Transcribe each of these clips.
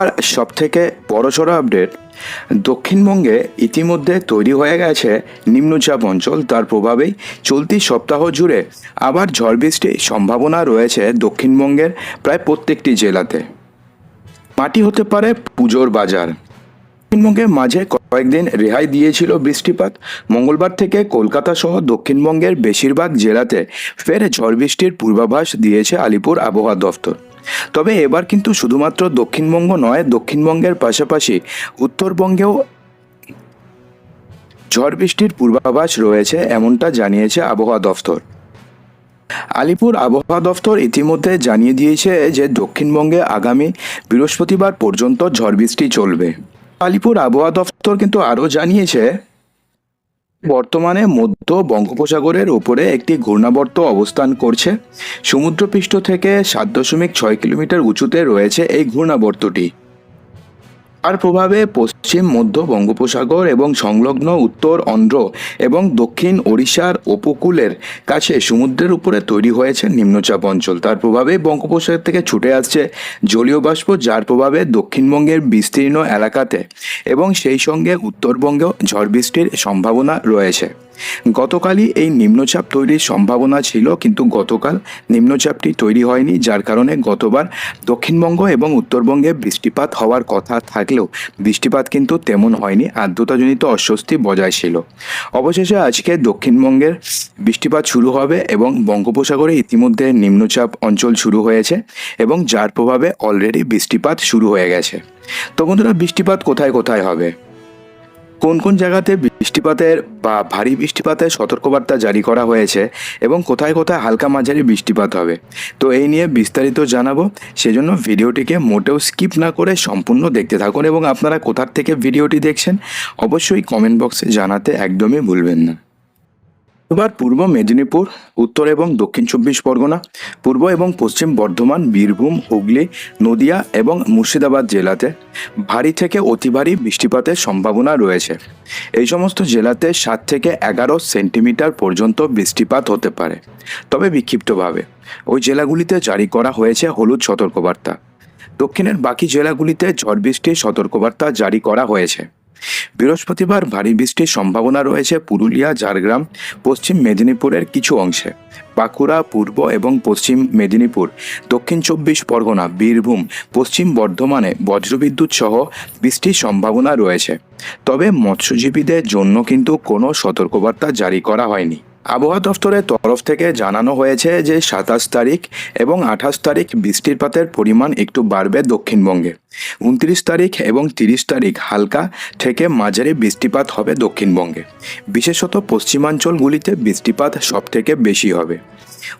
আর সব থেকে বড়সড় আপডেট দক্ষিণবঙ্গে ইতিমধ্যে তৈরি হয়ে গেছে নিম্নচাপ অঞ্চল। তার প্রভাবেই চলতি সপ্তাহ জুড়ে আবার ঝড় বৃষ্টির সম্ভাবনা রয়েছে দক্ষিণবঙ্গের প্রায় প্রত্যেকটি জেলাতে। মাটি হতে পারে পুজোর বাজার। দক্ষিণবঙ্গের মাঝে কয়েকদিন রেহাই দিয়েছিল বৃষ্টিপাত। মঙ্গলবার থেকে কলকাতা সহ দক্ষিণবঙ্গের বেশিরভাগ জেলাতে ফের ঝড় বৃষ্টির পূর্বাভাস দিয়েছে আলিপুর আবহাওয়া দফতর। তবে এবার কিন্তু শুধুমাত্র দক্ষিণবঙ্গ নয়, দক্ষিণবঙ্গের পাশাপাশি উত্তরবঙ্গেও ঝড় বৃষ্টির পূর্বাভাস রয়েছে এমনটা জানিয়েছে আবহাওয়া দফতর। আলিপুর আবহাওয়া দফতর ইতিমধ্যে জানিয়ে দিয়েছে যে দক্ষিণবঙ্গে আগামী বৃহস্পতিবার পর্যন্ত ঝড় বৃষ্টি চলবে। আলিপুর আবহাওয়া দপ্তর কিন্তু আরও জানিয়েছে, বর্তমানে মধ্য বঙ্গোপসাগরের উপরে একটি ঘূর্ণাবর্ত অবস্থান করছে। সমুদ্রপৃষ্ঠ থেকে সাত দশমিক ছয় কিলোমিটার উঁচুতে রয়েছে এই ঘূর্ণাবর্তটি। তার প্রভাবে পশ্চিম, মধ্য বঙ্গোপসাগর এবং সংলগ্ন উত্তর অন্ধ্র এবং দক্ষিণ ওড়িশার উপকূলের কাছে সমুদ্রের উপরে তৈরি হয়েছে নিম্নচাপ অঞ্চল। তার প্রভাবে বঙ্গোপসাগর থেকে ছুটে আসছে জলীয় বাষ্প, যার প্রভাবে দক্ষিণবঙ্গের বিস্তীর্ণ এলাকাতে এবং সেই সঙ্গে উত্তরবঙ্গেও ঝড় বৃষ্টির সম্ভাবনা রয়েছে। গতকালই এই নিম্নচাপ তৈরির সম্ভাবনা ছিল, কিন্তু গতকাল নিম্নচাপটি তৈরি হয়নি, যার কারণে গতবার দক্ষিণবঙ্গ এবং উত্তরবঙ্গে বৃষ্টিপাত হওয়ার কথা থাকলেও বৃষ্টিপাত কিন্তু তেমন হয়নি, আর্দ্রতাজনিত অস্বস্তি বজায় ছিল। অবশেষে আজকে দক্ষিণবঙ্গের বৃষ্টিপাত শুরু হবে এবং বঙ্গোপসাগরে ইতিমধ্যে নিম্নচাপ অঞ্চল শুরু হয়েছে এবং যার প্রভাবে অলরেডি বৃষ্টিপাত শুরু হয়ে গেছে। তো বন্ধুরা, বৃষ্টিপাত কোথায় কোথায় হবে? কোন কোন জায়গাতে বৃষ্টিপাতের বা ভারী বৃষ্টিপাতের সতর্কবার্তা জারি করা হয়েছে এবং কোথায় কোথায় হালকা মাঝারি বৃষ্টিপাত হবে? তো এই নিয়ে বিস্তারিত জানাব। সেজন্য ভিডিওটিকে মোটেও স্কিপ না করে সম্পূর্ণ দেখতে থাকুন এবং আপনারা কোথার থেকে ভিডিওটি দেখছেন, অবশ্যই কমেন্ট বক্সে জানাতে একদমই ভুলবেন না। এবার পূর্ব মেদিনীপুর, উত্তর এবং দক্ষিণ চব্বিশ পরগনা, পূর্ব এবং পশ্চিম বর্ধমান, বীরভূম, হুগলি, নদিয়া এবং মুর্শিদাবাদ জেলাতে ভারী থেকে অতি ভারী বৃষ্টিপাতের সম্ভাবনা রয়েছে। এই সমস্ত জেলাতে সাত থেকে এগারো সেন্টিমিটার পর্যন্ত বৃষ্টিপাত হতে পারে। তবে বিক্ষিপ্তভাবে, ওই জেলাগুলিতে জারি করা হয়েছে হলুদ সতর্কবার্তা। দক্ষিণের বাকি জেলাগুলিতে ঝড় বৃষ্টির সতর্কবার্তা জারি করা হয়েছে। বৃহস্পতিবার ভারী বৃষ্টির সম্ভাবনা রয়েছে পুরুলিয়া, ঝাড়গ্রাম, পশ্চিম মেদিনীপুরের কিছু অংশে। বাঁকুড়া, পূর্ব এবং পশ্চিম মেদিনীপুর, দক্ষিণ চব্বিশ পরগনা, বীরভূম, পশ্চিম বর্ধমানে বজ্রবিদ্যুৎ সহ বৃষ্টির সম্ভাবনা রয়েছে। তবে মৎস্যজীবীদের জন্য কিন্তু কোনো সতর্কবার্তা জারি করা হয়নি। আবহাওয়া দফতরের তরফ থেকে জানানো হয়েছে যে সাতাশ তারিখ এবং আঠাশ তারিখ বৃষ্টিপাতের পরিমাণ একটু বাড়বে দক্ষিণবঙ্গে। উনত্রিশ তারিখ এবং তিরিশ তারিখ হালকা থেকে মাঝারি বৃষ্টিপাত হবে দক্ষিণবঙ্গে। বিশেষত পশ্চিমাঞ্চলগুলিতে বৃষ্টিপাত সব থেকে বেশি হবে।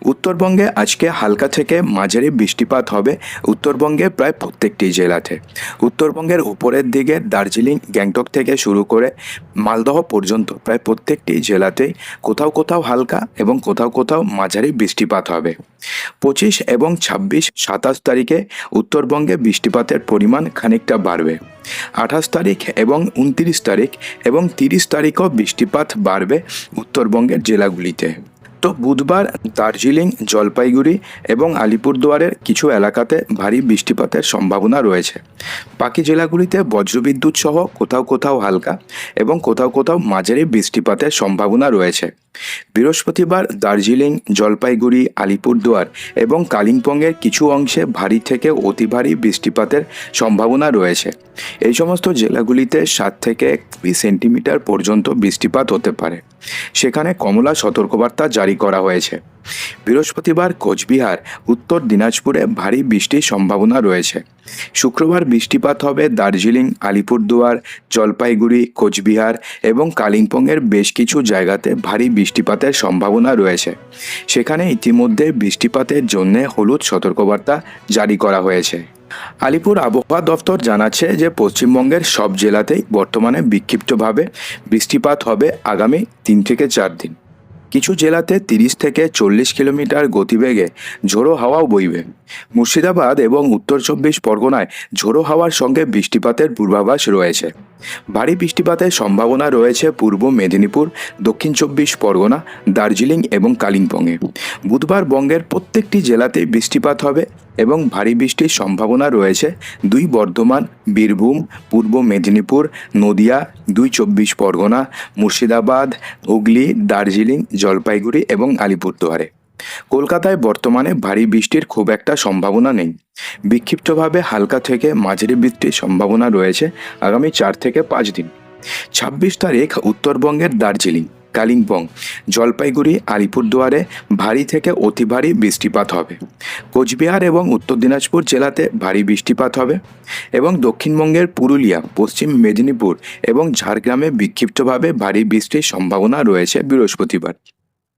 উত্তরবঙ্গে আজকে হালকা থেকে মাঝারি বৃষ্টিপাত হবে। উত্তরবঙ্গে প্রায় প্রত্যেকটি জেলাতে। উত্তরবঙ্গের উপরের দিকে দার্জিলিং, গ্যাংটক থেকে শুরু করে মালদহ পর্যন্ত প্রায় প্রত্যেকটি জেলাতেই কোথাও কোথাও হালকা এবং কোথাও কোথাও মাঝারি বৃষ্টিপাত হবে। পঁচিশ এবং ছাব্বিশ সাতাশ তারিখে উত্তরবঙ্গে বৃষ্টিপাতের পরিমাণ খানিকটা বাড়বে। আঠাশ তারিখ এবং উনত্রিশ তারিখ এবং তিরিশ তারিখও বৃষ্টিপাত বাড়বে উত্তরবঙ্গের জেলাগুলিতে। তো বুধবার দার্জিলিং, জলপাইগুড়ি এবং আলিপুরদুয়ারের কিছু এলাকাতে ভারী বৃষ্টিপাতের সম্ভাবনা রয়েছে। বাকি জেলাগুলিতে বজ্রবিদ্যুৎ সহ কোথাও কোথাও হালকা এবং কোথাও কোথাও মাঝারি বৃষ্টিপাতের সম্ভাবনা রয়েছে। বৃহস্পতিবার দার্জিলিং, জলপাইগুড়ি, আলিপুরদুয়ার এবং কালিম্পংয়ের কিছু অংশে ভারী থেকে অতি ভারী বৃষ্টিপাতের সম্ভাবনা রয়েছে। এই সমস্ত জেলাগুলিতে সাত থেকে কুড়ি সেন্টিমিটার পর্যন্ত বৃষ্টিপাত হতে পারে। সেখানে কমলা সতর্কবার্তা জারি করা হয়েছে। বৃহস্পতিবার কোচবিহার, উত্তর দিনাজপুরে ভারী বৃষ্টির সম্ভাবনা রয়েছে। শুক্রবার বৃষ্টিপাত হবে দার্জিলিং, আলিপুরদুয়ার, জলপাইগুড়ি, কোচবিহার এবং কালিম্পংয়ের বেশ কিছু জায়গাতে ভারী বৃষ্টিপাতের সম্ভাবনা রয়েছে। সেখানে ইতিমধ্যে বৃষ্টিপাতের জন্য হলুদ সতর্কবার্তা জারি করা হয়েছে। আলিপুর আবহাওয়া দফতর জানাচ্ছে যে পশ্চিমবঙ্গের সব জেলাতেই বর্তমানে বিক্ষিপ্তভাবে বৃষ্টিপাত হবে আগামী তিন থেকে চার দিন। কিছু জেলাতে তিরিশ থেকে চল্লিশ কিলোমিটার গতিবেগে ঝোড়ো হাওয়াও বইবে। মুর্শিদাবাদ এবং উত্তর চব্বিশ পরগনায় ঝোড়ো হাওয়ার সঙ্গে বৃষ্টিপাতের পূর্বাভাস রয়েছে। ভারী বৃষ্টিপাতের সম্ভাবনা রয়েছে পূর্ব মেদিনীপুর, দক্ষিণ চব্বিশ পরগনা, দার্জিলিং এবং কালিম্পংয়ে। বুধবার বঙ্গের প্রত্যেকটি জেলাতেই বৃষ্টিপাত হবে এবং ভারী বৃষ্টির সম্ভাবনা রয়েছে দুই বর্ধমান, বীরভূম, পূর্ব মেদিনীপুর, নদিয়া দুই চব্বিশ পরগনা, মুর্শিদাবাদ, হুগলি, দার্জিলিং, জলপাইগুড়ি এবং আলিপুরদুয়ারে। কলকাতায় বর্তমানে ভারী বৃষ্টির খুব একটা সম্ভাবনা নেই। বিক্ষিপ্তভাবে হালকা থেকে মাঝারি বৃষ্টির সম্ভাবনা রয়েছে আগামী চার থেকে পাঁচ দিন। ছাব্বিশ তারিখ উত্তরবঙ্গের দার্জিলিং। কালিম্পং, জলপাইগুড়ি, আলিপুরদুয়ারে ভারী থেকে অতি ভারী বৃষ্টিপাত হবে। কোচবিহার এবং উত্তর দিনাজপুর জেলাতে ভারী বৃষ্টিপাত হবে এবং দক্ষিণবঙ্গের পুরুলিয়া, পশ্চিম মেদিনীপুর এবং ঝাড়গ্রামে বিক্ষিপ্তভাবে ভারী বৃষ্টির সম্ভাবনা রয়েছে বৃহস্পতিবার।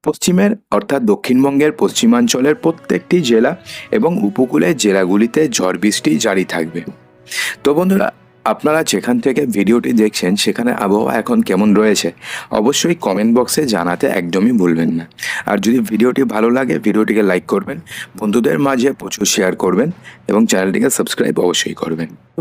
পশ্চিমের অর্থাৎ দক্ষিণবঙ্গের পশ্চিমাঞ্চলের প্রত্যেকটি জেলা এবং উপকূলের জেলাগুলিতে ঝড় বৃষ্টি জারি থাকবে। তো বন্ধুরা আপনারা যেখান থেকে ভিডিওটি দেখছেন সেখানে আবহাওয়া এখন কেমন রয়েছে, অবশ্যই কমেন্ট বক্সে জানাতে একদমই ভুলবেন না। আর যদি ভিডিওটি ভালো লাগে, ভিডিওটিকে লাইক করবেন, বন্ধুদের মাঝে প্রচুর শেয়ার করবেন এবং চ্যানেলটিকে সাবস্ক্রাইব অবশ্যই করবেন।